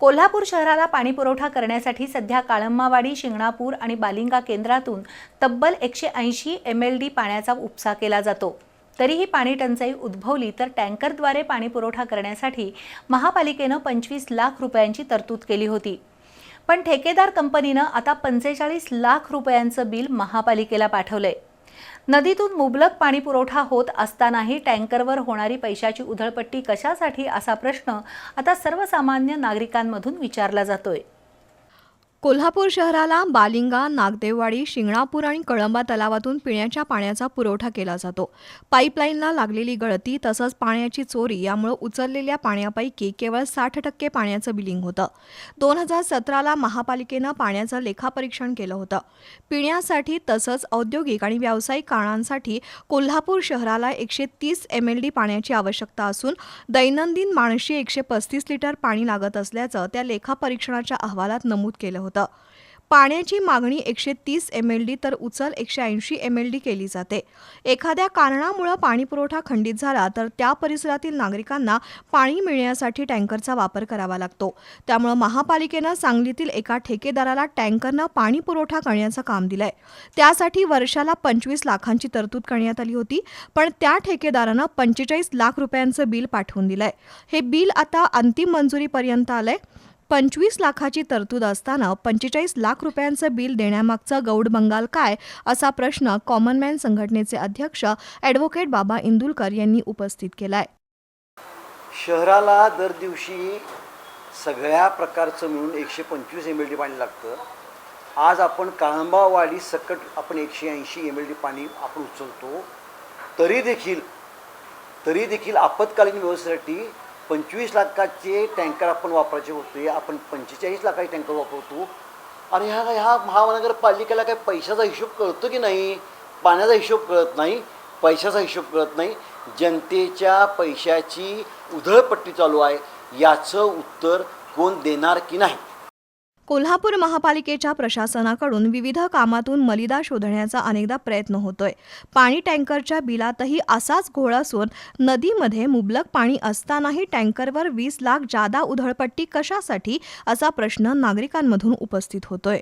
कोल्हापूर शहराला पाणी पुरवठा करण्यासाठी सध्या काळंबावाडी शिंगणापूर आणि बालिंगा केंद्रातून तब्बल एकशे ऐंशी एम एल डी पाण्याचा उपसा केला जातो. तरीही पाणी टंचाई उद्भवली तर टँकरद्वारे पाणी पुरवठा करण्यासाठी महापालिकेनं पंचवीस लाख रुपयांची तरतूद केली होती. पण ठेकेदार कंपनीनं आता पंचेचाळीस लाख रुपयांचं बिल महापालिकेला पाठवलंय. नदीतून मुबलक पाणी पुरवठा होत असतानाही टँकरवर होणारी पैशाची उधळपट्टी कशासाठी? असा प्रश्न आता सर्वसामान्य नागरिकांमधून विचारला जातोय. कोल्हापूर शहराला बालिंगा नागदेववाडी शिंगणापूर आणि कळंबा तलावातून पिण्याच्या पाण्याचा पुरवठा केला जातो. पाईपलाईनला लागलेली गळती तसंच पाण्याची चोरी यामुळे उचललेल्या पाण्यापैकी केवळ साठ टक्के पाण्याचं बिलिंग होतं. दोन हजार सतराला महापालिकेनं पाण्याचं लेखापरीक्षण केलं होतं. पिण्यासाठी तसंच औद्योगिक आणि व्यावसायिक कारणांसाठी कोल्हापूर शहराला एकशे तीस एम एल डी पाण्याची आवश्यकता असून दैनंदिन माणशी एकशे पस्तीस लिटर पाणी लागत असल्याचं त्या लेखापरीक्षणाच्या अहवालात नमूद केलं होतं. पाण्याची मागणी एकशे तीस एम एल डी तर उचल एकशे ऐंशी एम एल डी केली जाते. एखाद्या कारणामुळं पाणीपुरवठा खंडित झाला तर त्या परिसरातील नागरिकांना पाणी मिळण्यासाठी टँकरचा वापर करावा लागतो. त्यामुळं महापालिकेनं सांगलीतील एका ठेकेदाराला टँकरनं पाणी पुरवठा करण्याचं काम दिलंय. त्यासाठी वर्षाला पंचवीस लाखांची तरतूद करण्यात आली होती पण त्या ठेकेदारानं पंचेचाळीस लाख रुपयांचं बिल पाठवून दिलंय. हे बिल आता अंतिम मंजुरीपर्यंत आलंय. पंचवीस लाखाची तरतूद असताना पंचेचाळीस लाख रुपयांचं बिल देण्यामागचा गौड बंगाल काय असा प्रश्न कॉमनमॅन संघटनेचे अध्यक्ष ॲडव्होकेट बाबा इंदुलकर यांनी उपस्थित केलाय. शहराला दर दिवशी सगळ्या प्रकारचं मिळून एकशे पंचवीस एम एल डी पाणी लागतं. आज आपण काळंबावाडी सकट आपण एकशे ऐंशी एम एल डी पाणी आपण उचलतो. तरी देखील तरी देखील आपत्कालीन व्यवस्थेसाठी पंचवीस लाखाचे टँकर आपण वापरायचे होते. आपण पंचेचाळीस लाखाचे टँकर वापरतो. आणि ह्या ह्या महानगरपालिकेला काय पैशाचा हिशोब कळतो की नाही? पाण्याचा हिशोब कळत नाही. पैशाचा हिशोब कळत नाही. जनतेच्या पैशाची उधळपट्टी चालू आहे. याचं उत्तर कोण देणार की नाही? कोल्हापूर महापालिकेच्या प्रशासनाकडून विविध कामातून मलिदा शोधण्याचा अनेकदा प्रयत्न होतोय. पाणी टँकरच्या बिलातही असाच घोळ असून नदीमध्ये मुबलक पाणी असतानाही टँकरवर वीस लाख जादा उधळपट्टी कशासाठी असा प्रश्न नागरिकांमधून उपस्थित होतोय.